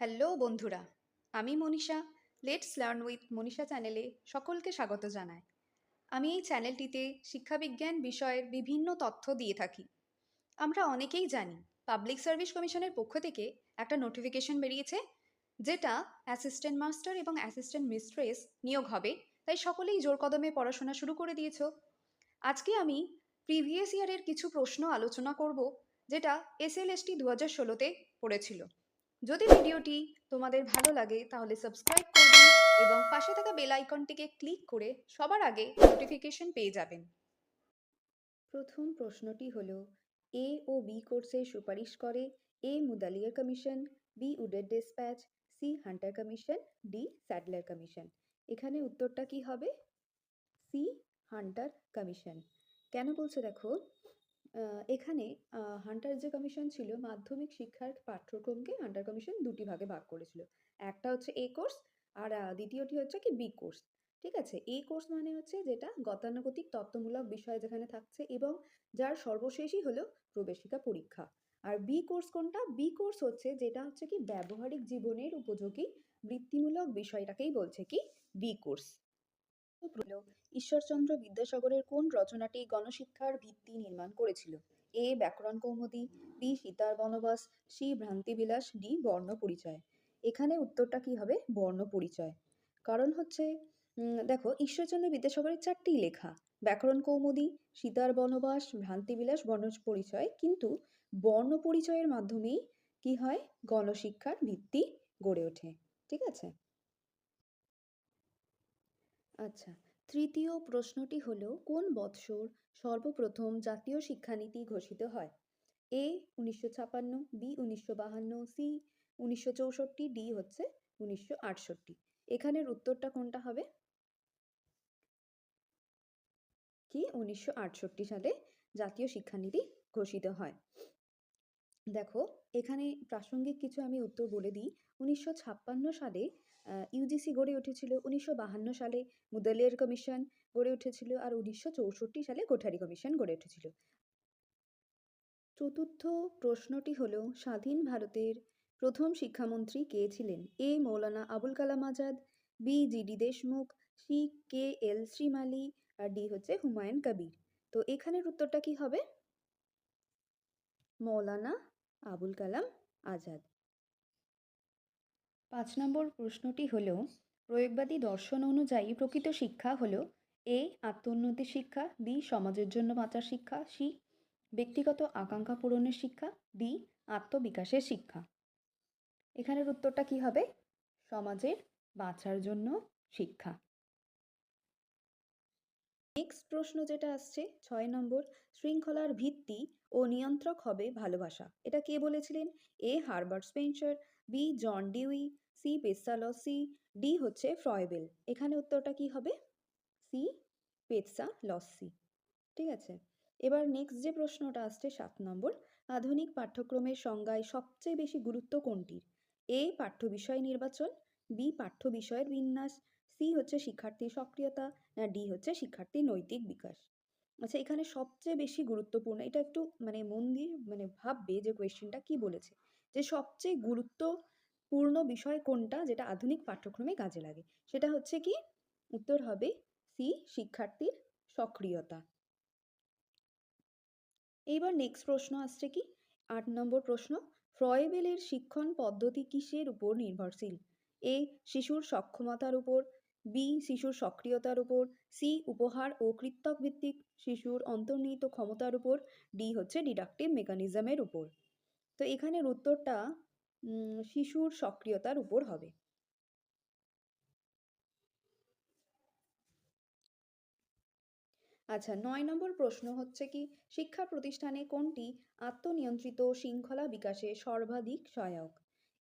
Hello বন্ধুরা, আমি Manisha. Let's learn with Manisha চ্যানেলে সকলকে স্বাগত জানাই। আমি এই চ্যানেলটিতে শিক্ষাবিজ্ঞান বিষয়ের বিভিন্ন তথ্য দিয়ে থাকি। আমরা অনেকেই জানি পাবলিক সার্ভিস কমিশনের পক্ষ থেকে একটা নোটিফিকেশন বেরিয়েছে, যেটা অ্যাসিস্ট্যান্ট মাস্টার এবং অ্যাসিস্ট্যান্ট মিস্ট্রেস নিয়োগ হবে, তাই সকলেই জোর কদমে পড়াশোনা শুরু করে দিয়েছ। আজকে আমি প্রিভিয়াস ইয়ারের কিছু প্রশ্ন আলোচনা করব, যেটা এস এল এস টি দু হাজার ষোলোতে পড়েছিল। যদি ভিডিওটি তোমাদের ভালো লাগে, তাহলে সাবস্ক্রাইব করবেন এবং পাশে থাকা বেল আইকনটিকে ক্লিক করে সবার আগে নোটিফিকেশন পেয়ে যাবেন। প্রথম প্রশ্নটি হলো এ ও বি কোর্সে সুপারিশ করে A Mudaliar commission B উডের dispatch C Hunter commission D Sadler commission এখানে উত্তরটা কি হবে? সি হান্টার কমিশন কেন বলছে দেখো? এখানে হান্টার যে কমিশন ছিল, মাধ্যমিক শিক্ষার পাঠ্যক্রমকে হান্টার কমিশন দুটি ভাগে ভাগ করেছিল। একটা হচ্ছে এ কোর্স, আর দ্বিতীয়টি হচ্ছে কি বি কোর্স। ঠিক আছে? এ কোর্স মানে হচ্ছে যেটা গতানুগতিক, তত্ত্বমূলক বিষয় যেখানে থাকছে এবং যার সর্বশেষই হলো প্রবেশিকা পরীক্ষা। আর বি কোর্স কোনটা? বি কোর্স হচ্ছে যেটা হচ্ছে কি ব্যবহারিক জীবনের উপযোগী, বৃত্তিমূলক বিষয়টাকেই বলছে কি বি কোর্স। হলো ঈশ্বরচন্দ্র বিদ্যাসাগরের কোন রচনাটি গণশিক্ষার ভিত্তি নির্মাণ করেছিল? এ. ব্যাকরণ কৌমুদী, বি. সীতার বনবাস, সি. ভ্রান্তিবিলাস, ডি. বর্ণ পরিচয় এখানে উত্তরটা কি হবে? বর্ণ পরিচয় কারণ হচ্ছে দেখো, ঈশ্বরচন্দ্র বিদ্যাসাগরের চারটি লেখা। ব্যাকরণ কৌমুদী, সীতার বনবাস, ভ্রান্তিবিলাস বর্ণ পরিচয় কিন্তু বর্ণ পরিচয়ের মাধ্যমেই কি হয়? গণশিক্ষার ভিত্তি গড়ে ওঠে। ঠিক আছে? আচ্ছা তৃতীয় প্রশ্নটি হলো, কোন বৎসর সর্বপ্রথম জাতীয় শিক্ষানীতি ঘোষিত হয়? এ, উনিশশো ছাপান্ন, বি, উনিশশো বাহান্ন, সি, উনিশশো চৌষট্টি, ডি হচ্ছে উনিশশো আটষট্টি। এখানের উত্তরটা কোনটা হবে? কি? উনিশশো আটষট্টি সালে জাতীয় শিক্ষানীতি ঘোষিত হয়। দেখো, এখানে প্রাসঙ্গিক কিছু আমি উত্তর বলে দিই। উনিশশো ছাপ্পান্ন সালে ইউজিসি গড়ে উঠেছিল, উনিশশো বাহান্ন সালে মুদালিয়ার কমিশন গড়ে উঠেছিল আর উনিশশো চৌষট্টি সালে কোঠারি কমিশন গড়ে উঠেছিল। চতুর্থ প্রশ্নটি হল, স্বাধীন ভারতের প্রথম শিক্ষামন্ত্রী কে ছিলেন? A, Maulana Abul Kalam Azad, B G D Deshmukh, C, K L Shrimali, R D হচ্ছে হুমায়ুন কবির। তো এখানের উত্তরটা কি হবে? মৌলানা আবুল কালাম আজাদ। পাঁচ নম্বর প্রশ্নটি হল, প্রয়োগবাদী দর্শন অনুযায়ী প্রকৃত শিক্ষা হল এ, আত্মোন্নতির শিক্ষা, বি, সমাজের জন্য বাঁচার শিক্ষা, সি, ব্যক্তিগত আকাঙ্ক্ষা পূরণের শিক্ষা, ডি, আত্মবিকাশের শিক্ষা। এখানের উত্তরটা কি হবে? সমাজের বাঁচার জন্য শিক্ষা। নেক্সট প্রশ্ন যেটা আসছে, ছয় নম্বর, শৃঙ্খলার ভিত্তি ও নিয়ন্ত্রক হবে ভালোবাসা। এটা কে বলেছিলেন? A Herbert Spencer, B John Dewey, C Pestalozzi, D হচ্ছে ফ্রয়েবেল। এখানে উত্তরটা কি হবে? সি পেটসা লসি ঠিক আছে? এবার নেক্সট যে প্রশ্নটা আসছে, সাত নম্বর, আধুনিক পাঠ্যক্রমের সংজ্ঞায় সবচেয়ে বেশি গুরুত্ব কোনটির? এ পাঠ্য বিষয় নির্বাচন, বি পাঠ্য বিষয়ের বিন্যাস সি হচ্ছে শিক্ষার্থীর সক্রিয়তা না ডি হচ্ছে শিক্ষার্থীর নৈতিক বিকাশ। আচ্ছা এখানে সবচেয়ে বেশি গুরুত্বপূর্ণ, এটা একটু মানে মন দিয়ে মানে ভাববে যে কোয়েশ্চেনটা কি বলেছে, যে সবচেয়ে গুরুত্বপূর্ণ বিষয় কোনটা যেটা আধুনিক পাঠ্যক্রমে কাজে লাগে? সেটা হচ্ছে কি, উত্তর হবে সি, শিক্ষার্থীর সক্রিয়তা। এইবার নেক্সট প্রশ্ন আসছে কি? আট নম্বর প্রশ্ন, ফ্রয়েবেলের শিক্ষণ পদ্ধতি কিসের উপর নির্ভরশীল? এ, শিশুর সক্ষমতার উপর বি শিশুর সক্রিয়তার উপর সি উপহার ও কৃত্তক ভিত্তিক শিশুর অন্তর্নিহিত ক্ষমতার উপর ডি হচ্ছে ডিডাকটিভ মেকানিজমের উপর। তো এখানের উত্তরটা শিশুর সক্রিয়তার উপর হবে। আচ্ছা নয় নম্বর প্রশ্ন হচ্ছে কি, শিক্ষা প্রতিষ্ঠানে কোনটি আত্মনিয়ন্ত্রিত শৃঙ্খলা বিকাশে সর্বাধিক সহায়ক?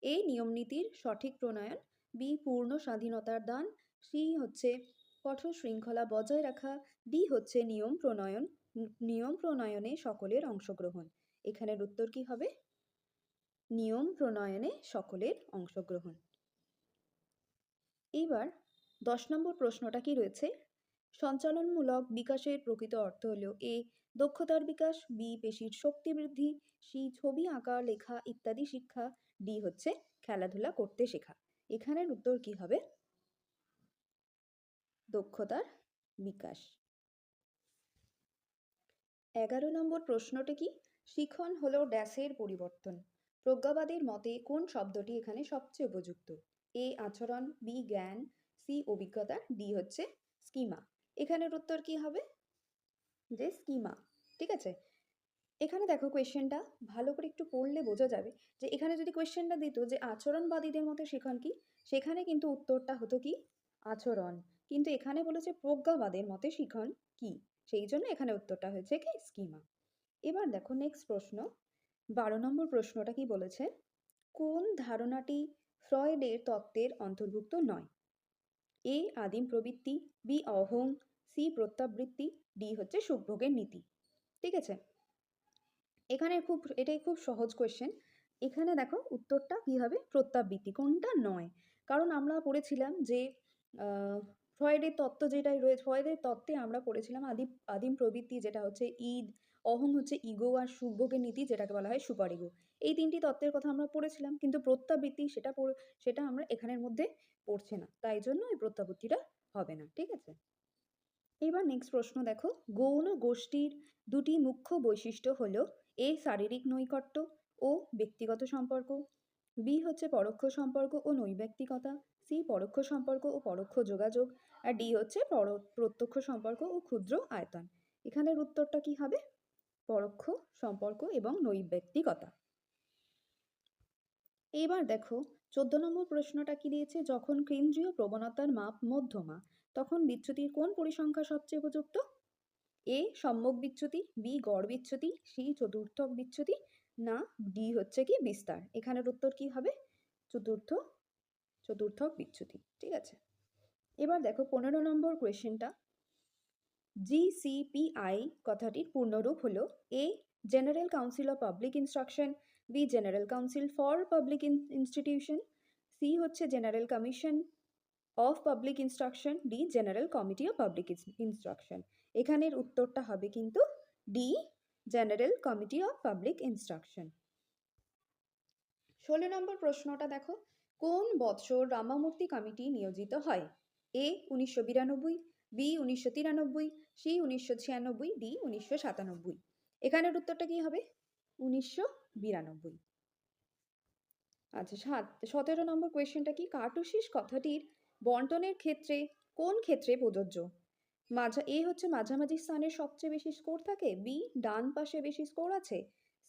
এ নিয়মনীতির সঠিক প্রণয়ন বি পূর্ণ স্বাধীনতার দান সি হচ্ছে কঠোর শৃঙ্খলা বজায় রাখা, ডি হচ্ছে নিয়ম প্রণয়ন নিয়ম প্রণয়নে সকলের অংশগ্রহণ। এখানের উত্তর কি হবে? নিয়ম প্রণয়নে সকলের অংশগ্রহণ। এইবার দশ নম্বর প্রশ্নটা কি রয়েছে? সঞ্চালনমূলক বিকাশের প্রকৃত অর্থ হলো এ, দক্ষতার বিকাশ, বি, পেশির শক্তি বৃদ্ধি, সি, ছবি আঁকা, লেখা ইত্যাদি শিক্ষা, ডি হচ্ছে খেলাধুলা করতে শেখা। এখানের উত্তর কি হবে? দক্ষতার বিকাশ। এগারো নম্বর প্রশ্নটি কি? শিখন হলো ড্যাশের পরিবর্তন। প্রজ্ঞাবাদের মতে কোন শব্দটি এখানে সবচেয়ে উপযুক্ত? এ আচরণ, বি জ্ঞান, সি অভিজ্ঞতা, ডি হচ্ছে স্কিমা। এখানের উত্তর কি হবে? যে স্কিমা। ঠিক আছে? এখানে দেখো কোয়েশ্চেনটা। ভালো করে একটু পড়লে বোঝা যাবে যে এখানে যদি কোয়েশ্চেনটা দিত যে আচরণবাদীদের মতে শিখন কি, সেখানে কিন্তু উত্তরটা হতো কি? আচরণ। কিন্তু এখানে বলেছে প্রজ্ঞাবাদের মতে শিখন কি? সেই জন্য এখানে উত্তরটা হয়েছে কি? স্কিমা। এবার দেখো নেক্সট প্রশ্ন। বারো নম্বর প্রশ্নটা কি বলেছে? কোন ধারণাটি ফ্রয়েডের তত্ত্বের অন্তর্ভুক্ত নয়? এ আদিম প্রবৃত্তি, বি অহং, সি প্রত্যাবৃত্তি, ডি হচ্ছে সুখভোগের নীতি। ঠিক আছে? এখানে খুব, এটাই খুব সহজ কোয়েশ্চেন এখানে দেখো উত্তরটা কী হবে? প্রত্যাবৃত্তি। কোনটা নয়? কারণ আমরা পড়েছিলাম যে ফ্রয়েডের তত্ত্ব যেটাই রয়েছে ফ্রয়েডের তত্ত্বে আমরা পড়েছিলাম আদিম আদিম প্রবৃত্তি যেটা হচ্ছে ঈদ, অহং হচ্ছে ইগো আর সুখভোগের নীতি যেটাকে বলা হয় সুপার ইগো এই তিনটি তত্ত্বের কথা আমরা পড়েছিলাম, কিন্তু প্রত্যাবৃত্তি সেটা সেটা আমরা এখানের মধ্যে পড়ছে না। তাই জন্য এই প্রত্যাবৃত্তিটা হবে না, ঠিক আছে? এবার নেক্সট প্রশ্ন দেখো। গৌণ গোষ্ঠীর দুটি মুখ্য বৈশিষ্ট্য হল এ শারীরিক নৈকট্য ও ব্যক্তিগত সম্পর্ক, বি হচ্ছে পরোক্ষ সম্পর্ক ও নৈব্যক্তিকতা সি, পরোক্ষ সম্পর্ক ও পরোক্ষ যোগাযোগ, আর ডি হচ্ছে প্রত্যক্ষ সম্পর্ক ও ক্ষুদ্র আয়তন। এখানের উত্তরটা কি হবে? পরোক্ষ সম্পর্ক এবং নৈব্যক্তিকতা। এবার দেখো, চোদ্দ নম্বর প্রশ্নটা কি দিয়েছে? যখন কেন্দ্রীয় প্রবণতার মাপ মধ্যমা, তখন বিচ্যুতির কোন পরিসংখ্যা সবচেয়ে উপযুক্ত? এ সম্যক বিচ্যুতি, বি, গড় বিচ্যুতি, সি, চতুর্থক বিচ্যুতি, না, ডি হচ্ছে কি বিস্তার। এখানের উত্তর কি হবে? চতুর্থ চতুর্থক বিচ্যুতি, ঠিক আছে? এবার দেখো পনেরো নম্বর কোয়েশ্চেনটা জিসিপিআই কথাটির পূর্ণরূপ হলো A general council of public instruction B general council for public institution C হচ্ছে general commission of public instruction D general committee of public instruction এখানের উত্তরটা হবে কিন্তু D general committee of public instruction ষোলো নম্বর প্রশ্নটা দেখো। কোন বৎসর রামামূর্তি কমিটি নিয়োজিত হয়? এ উনিশশো বিরানব্বই, বি উনিশশো তিরানব্বই, সি উনিশশো ছিয়ানব্বই, ডি উনিশশো সাতানব্বই। এখানের উত্তরটা কি হবে? উনিশশো বিরানব্বই। আচ্ছা সাত, সতেরো নম্বর কোয়েশ্চেনটা কি? কার্টোসিস কথাটির বন্টনের ক্ষেত্রে কোন ক্ষেত্রে প্রযোজ্য? মাঝা এ হচ্ছে মাঝামাঝি স্থানে সবচেয়ে বেশি স্কোর থাকে, বি ডান পাশে বেশি স্কোর আছে,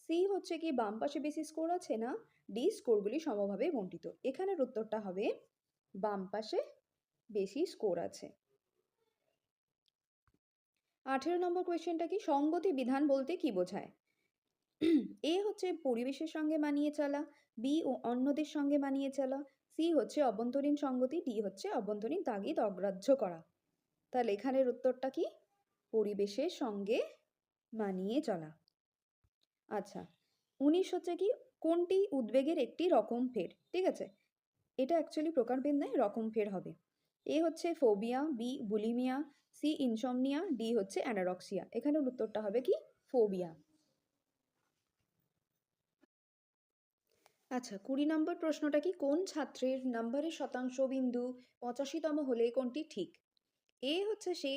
সি হচ্ছে কি বাম পাশে বেশি স্কোর আছে না? ডি স্কোরগুলি সমভাবে বন্টিত। এখানের উত্তরটা হবে বাম পাশে বেশি স্কোর আছে। আঠেরো নম্বর কোয়েশ্চেনটা কি? সঙ্গতি বিধান বলতে কি বোঝায়? এ হচ্ছে পরিবেশের সঙ্গে মানিয়ে চলা, বি ও অন্যদের সঙ্গে মানিয়ে চলা, সি হচ্ছে অভ্যন্তরীণ সঙ্গতি, ডি হচ্ছে অভ্যন্তরীণ তাগিদ অগ্রাহ্য করা। তাহলে এখানের উত্তরটা কি? পরিবেশের সঙ্গে মানিয়ে চলা। আচ্ছা উনিশ হচ্ছে কি? কোনটি উদ্বেগের একটি রকম ফের, ঠিক আছে? এটা অ্যাকচুয়ালি প্রকারভেদ নয় রকম ফের হবে। এ হচ্ছে phobia B bulimia C insomnia D হচ্ছে অ্যানারক্সিয়া এখানের উত্তরটা হবে কি? ফোবিয়া আচ্ছা কুড়ি নম্বর প্রশ্নটা কি? কোন ছাত্রের নাম্বারের শতাংশ বিন্দু পঁচাশিতম হলে কোনটি ঠিক? এ হচ্ছে সে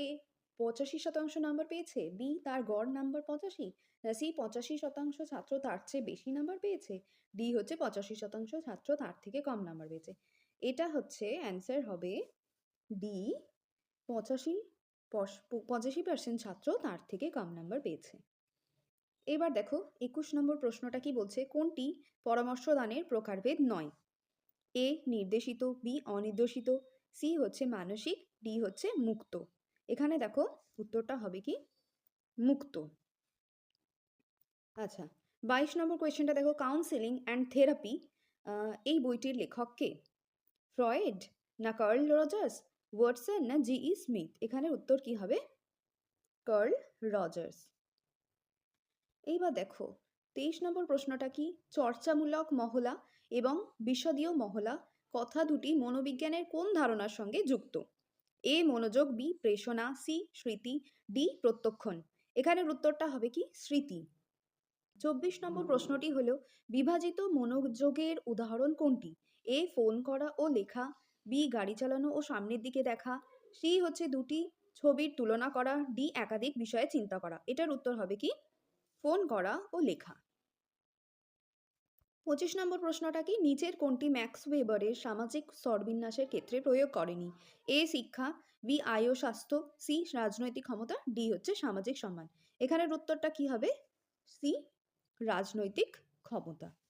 পঁচাশি শতাংশ নাম্বার পেয়েছে বি তার গড় নাম্বার পঁচাশি সি পঁচাশি শতাংশ ছাত্র তার চেয়ে বেশি নাম্বার পেয়েছে ডি হচ্ছে পঁচাশি শতাংশ ছাত্র তার থেকে কম নাম্বার পেয়েছে। এটা হচ্ছে অ্যান্সার হবে ডি পঁচাশি পঁচাশি পার্সেন্ট ছাত্র তার থেকে কম নাম্বার পেয়েছে। এবার দেখো, একুশ নম্বর প্রশ্নটা কি বলছে? কোনটি পরামর্শদানের প্রকারভেদ নয়? এ নির্দেশিত বি অনির্দেশিত সি হচ্ছে মানসিক ডি হচ্ছে মুক্ত। এখানে দেখো উত্তরটা হবে কি? মুক্ত। আচ্ছা বাইশ নম্বর কোয়েশ্চেনটা দেখো কাউন্সেলিং অ্যান্ড থেরাপি এই বইটির লেখক কে? ফ্রয়েড না কার্ল রজার্স? ওয়াটসন না জি ই স্মিথ? এখানে উত্তর কি হবে? Carl Rogers. এইবার দেখো, তেইশ নম্বর প্রশ্নটা কি? চর্চামূলক মহলা এবং বিশদীয় মহলা, কথা দুটি মনোবিজ্ঞানের কোন ধারণার সঙ্গে যুক্ত? এ মনোযোগ, বি প্রেষণা, সি স্মৃতি, ডি প্রত্যক্ষণ। এখানের উত্তরটা হবে কি? স্মৃতি। চব্বিশ নম্বর প্রশ্নটি হল, বিভাজিত মনোযোগের উদাহরণ কোনটি? এ ফোন করা ও লেখা, বি গাড়ি চালানো ও সামনের দিকে দেখা, সি হচ্ছে দুটি ছবির তুলনা করা, ডি একাধিক বিষয়ে চিন্তা করা। এটার উত্তর হবে কি? ফোন করা ও লেখা। পঁচিশ নম্বর প্রশ্নটা কি? নিচের কোনটি ম্যাক্স ওয়েবারের সামাজিক স্তরবিন্যাসের ক্ষেত্রে প্রয়োগ করেনি? এ, শিক্ষা, বি, আয়, স্বাস্থ্য, সি, রাজনৈতিক ক্ষমতা, ডি, হচ্ছে সামাজিক সম্মান। এখানের উত্তরটা কি হবে? সি, রাজনৈতিক ক্ষমতা।